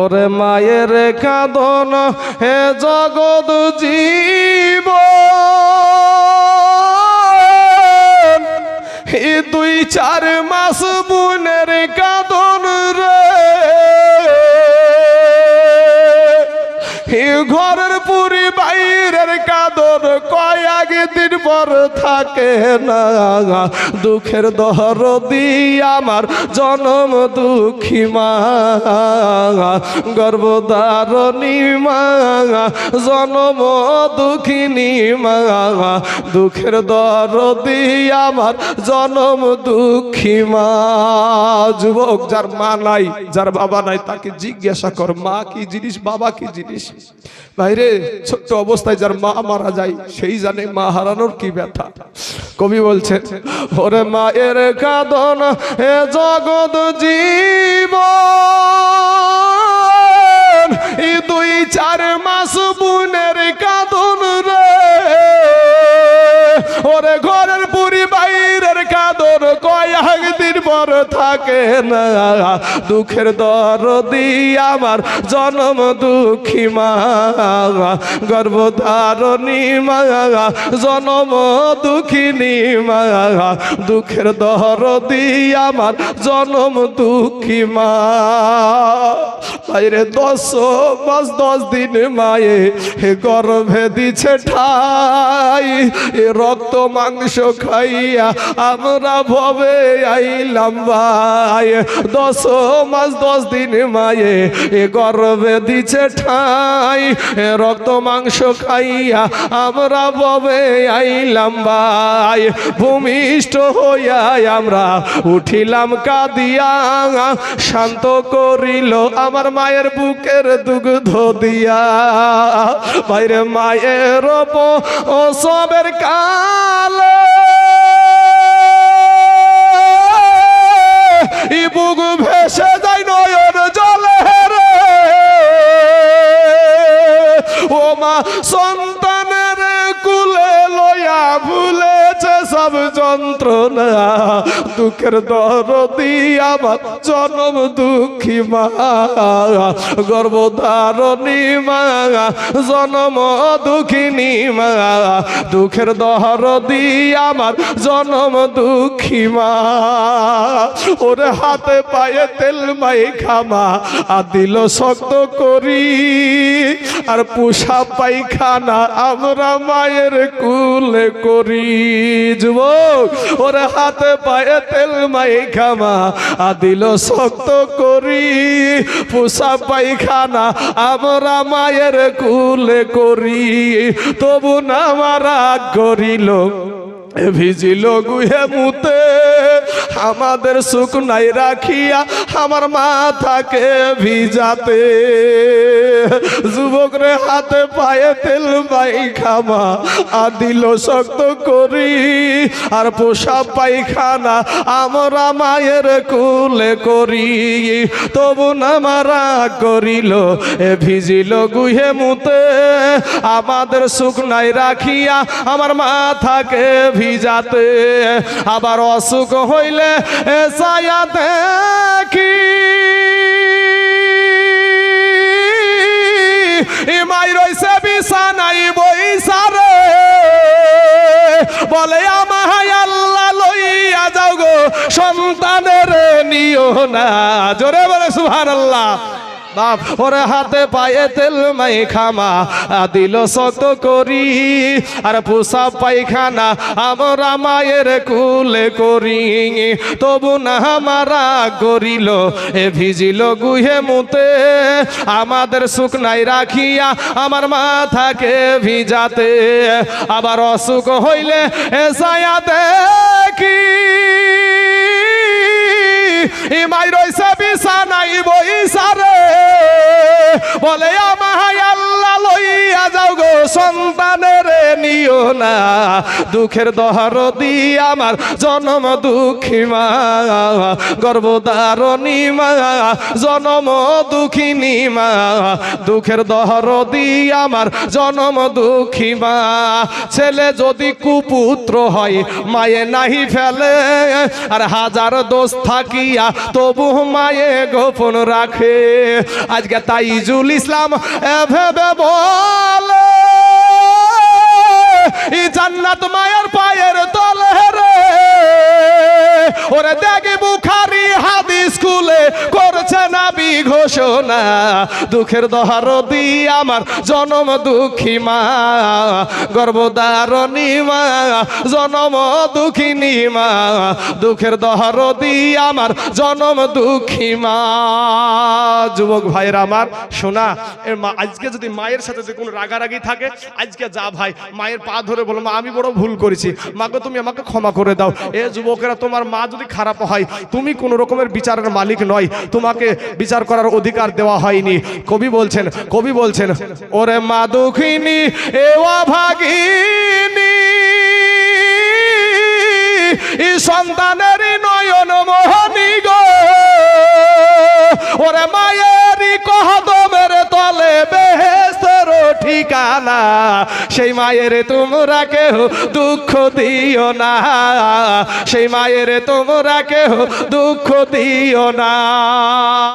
ওরে মায়ের কাঁদন, হে জগৎ জীব। এই দুই চার মাস বুনের কাঁদন রে। এ ঘরের পুরি বাইরের কাদর কয়েক দিন পর থাকে না। দুঃখের দহর আমার, জনম দুঃখী মা। গর্ভধারণী মা, জনম দুঃখিনী মা। দুঃখের দর আমার, জনম দুঃখী মা। যুবক, যার মা নাই, যার বাবা নাই, তাকে জিজ্ঞাসা কর, মা কি জিনিস, বাবা কি জিনিস? বাইরে ছোট্ট অবস্থায় যার মা মারা যায়, সেই জানে মা হারানোর কি ব্যথা? কবি বলছেন ওরে মায়ের কাঁদন হে জগৎ জীব কাদর কয়েক দিন থাকে না। দুঃখের দর আমার, জনম দুঃখী মা। গর্ভধারণী মা, জনম দুঃখিনী মা। দুঃখের দর আমার, জনম দুঃখী মা। বাইরে দশ মাস দশ দিন মায়ে হে গর্ভে দিছে ঠাই। রক্ত মাংস খাইয়া আমরা ভবে আইলাম ভাই। দশ মাস, দশ দিন মায়ে এ গর্ভে দিছে ঠাই। রক্ত, মাংস খাইয়া আমরা ভবে আইলাম ভাই। ভূমিষ্ঠ হইয়া আমরা উঠিলাম কাদিয়া, শান্ত করিল আমার মায়ের বুকের দুগ্ধ দিয়া। বাইরে মায়ের ও সবের কালে যন্ত্রণা, দুঃখের দরদি, আমার জনম দুঃখী মা, গর্ভধারণী মা, জনম দুঃখিনী মা, দুঃখের দহরদি আমার জনম দুঃখী মা। ওরে হাতে পায়ে তেল মাই খামা আর দিল শক্ত করি আর পোষা পায়খানা আমরা মায়ের কুলে করি। যুবক, ওরে হাতে পায়ে তেল মাই খামা আর শক্ত করি। পোষা পায়খানা আমরা মায়ের কুলে করি। তবু না মারা করিল, ভিজিল গুহে মুতে। আমাদের সুখ নাই রাখিয়া আমার মাথাকে ভিজাতে। যুবক রে হাতে পায়ে তেল পাই খামা আদিল শক্ত করি, আর পোষা পায়খানা আমরা মায়ের কুলে করি। তবু না মারা করিল, এ ভিজিল গুহে মুতে, আমাদের সুখ নাই রাখিয়া আমার মাথাকে ভিজাতে। আবার অসুখ হইলে এ ছায়া বলে আমায় আল্লাহ লইয়া যাও গো সন্তানের নিও না। জোরে বলে সুহান আল্লাহ বাপ, ওরে হাতে পায়ে তেল মাই খামা দিল শক্ত করি। আর পোষা পায়খানা আমরা মায়ের কুলে করি। তবু না মারা করিল, এ ভিজিল গুহে মুতে। আমাদের সুখ নাই রাখিয়া আমার মাথাকে ভিজাতে। আবার অসুখ হইলে এ ছায়া দেখি। ইমাই রইছে বিছানাই বইসারে বলে আমায় সন্তানের নিও না। দুঃখের দহর দি আমার জনম দুঃখী মা। গর্ভধারণী মা, জনম দুঃখিনী মা। দুঃখের দহর দি আমার জনম দুঃখী মা। ছেলে যদি কুপুত্র হয়, মায়ে নাহি ফেলে। আর হাজার দোষ থাকিয়া তবু মায়ে গোপন রাখে। আজকে তাই তাইজুল ইসলাম এ ভেবে বলে দুঃখের দহার দি আমার জনম দুঃখী মা, গর্ভধারণী মা, জনম দুঃখিনী মা, দুঃখের দহার দি আমার জনম দুঃখী মা। যুবক ভাইয়ের আমার, শোনা আজকে যদি মায়ের সাথে যদি কোনো রাগারাগি থাকে, আজকে যা ভাই, মায়ের পা ধরে বলো, মা, আমি বড় ভুল করেছি। মাকে তুমি আমাকে ক্ষমা করে দাও। এ যুবকেরা, তোমার মা যদি খারাপ হয়, তুমি কোনো রকমের বিচারের মালিক নয়। তোমাকে বিচার করার অধিকার দেওয়া হয়নি। কবি বলছেন কবি বলছেন, ওরে মা দুঃখিনী এ ভাগিনী সন্তানের নয়ন মোহনী গো। ওরে মায়েরই কহদমের তলে বেহেস্তের ঠিকানা, সেই মায়ের তোমরা কেহ দুঃখ দিও না, সেই মায়ের তোমরা কেহ দুঃখ দিও না।